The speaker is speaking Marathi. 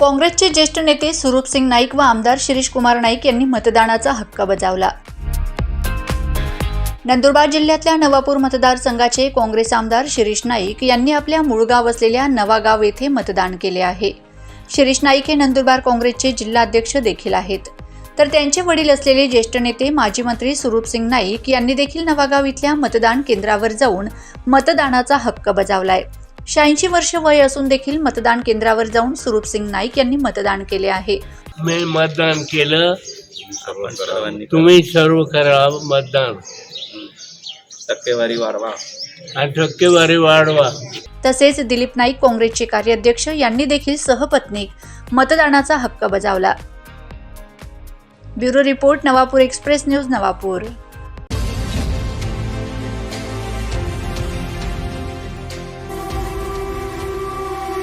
काँग्रेसचे ज्येष्ठ नेते सुरूपसिंग नाईक व आमदार शिरीष कुमार नाईक यांनी मतदानाचा हक्क बजावला. नंदुरबार जिल्ह्यातल्या नवापूर मतदारसंघाचे काँग्रेस आमदार शिरीष नाईक यांनी आपल्या मूळ गाव असलेल्या नवागाव येथे मतदान केले आहे. शिरीष नाईक हे नंदुरबार काँग्रेसचे जिल्हाध्यक्ष देखील आहेत. तर त्यांचे वडील असलेले ज्येष्ठ नेते माजी मंत्री सुरूपसिंग नाईक यांनी देखील नवागाव इथल्या मतदान केंद्रावर जाऊन मतदानाचा हक्क बजावलाय. शहाऐंशी वर्ष वय असून देखील मतदान केंद्रावर जाऊन सुरूप सिंग नाईक यांनी मतदान केले आहे. मी मतदान केलं. सर्वांनी तुम्ही सर्व करा मतदान. टक्केवारी वाढवा. आणि टक्केवारी वाढवा. तसेच दिलीप नाईक काँग्रेसचे कार्याध्यक्ष यांनी देखील सहपत्नीक मतदानाचा हक्क बजावला. Bureau report Navapur express news Navapur.